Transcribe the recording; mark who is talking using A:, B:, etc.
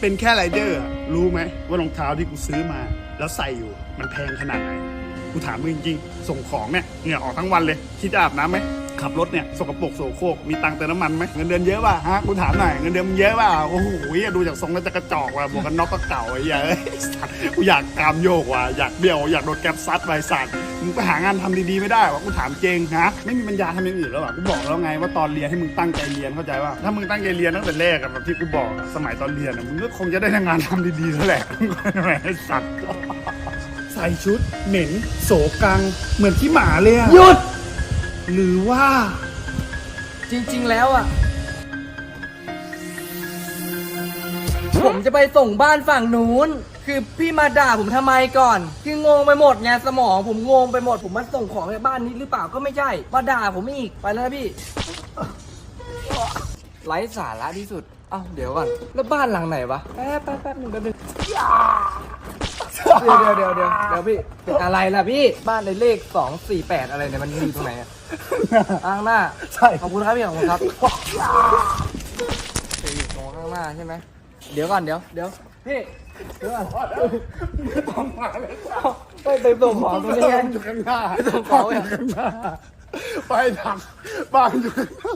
A: เป็นแค่ไรเดอร์อะรู้ไหมว่ารองเท้าที่กูซื้อมา แล้วใส่อยู่มันแพงขนาดไหน กูถามมึงจริงๆส่งของเนี่ยเหงื่อออกทั้งวันเลยคิดจะอาบน้ำไหม ขับรถเนี่ยสกปรกโสโครกมีตังค์เติมน้ำมันไหมเงินเดือนเยอะป่ะฮะกูถามหน่อยเงินเดือนมึงเยอะป่ะโอ้โหดูจากทรงแล้วจะกระจอกว่ะบวกกันน็อกก็เก่าไอ้เหี้ยอ้ยสัตว์กูอยากกามโยกว่ะอยากเบี้ยวอยากโดนแก๊ปซัดไปสัตว์มึงไปหางานทำดีๆไม่ได้วะกูถามเจงฮะไม่มีปัญญาทำอย่างอื่นแล้วอะกูบอกแล้วไงว่าตอนเรียนให้มึงตั้งใจเรียนเข้าใจป่ะถ้ามึงตั้งใจเรียนตั้งแต่แรกแบบที่กูบอกสมัยตอนเรียนอะมึงก็คงจะได้งานทำดีๆแล้วแหละแหมไอ้สัตว์ใส่ชุดเหม็นโสกังเหมือนที่หมาเลยอะ
B: หยุด
A: หรือว่า
B: จริง ๆ แล้วอะ ผมจะไปส่งบ้านฝั่งนู้น คือพี่มาด่าผมทำไมก่อน คืองงไปหมดไงสมอง ผมงงไปหมด ผมมาส่งของในบ้านนี้หรือเปล่าก็ไม่ใช่ มาด่าผมอีก ไปแล้วนะพี่ ไร้สาระที่สุด เอ้าเดี๋ยวก่อน แล้วบ้านหลังไหนวะ แป๊บแป๊บแป๊บหนึ่งแป๊บหนึงเดี๋ยวเดี๋ยวเดี๋ยวเดี๋ยวเดี๋ยวพี่เป็นอะไรล่ะพี่ บ้านในเลขสองสี่แปดอะไรเนี่ยมันอยู่ตรงไหนอะอ้างหน้า
A: ใช่
B: ขอบคุณครับพี่ขอบคุณครับไปอยู่ตรงข้างหน้าใช่ไหม เดี๋ยวก่อนเดี๋ยวเดี๋ยวพี่เดี๋ยวก่อน
A: ต้องมาเลย
B: ไปไปส่งของตรงนี้ไง
A: อยู่ข้างหน้า
B: ไปส่งของ
A: อยู่ข้างหน้าไปทำบ้านอยู่ข้างหน้า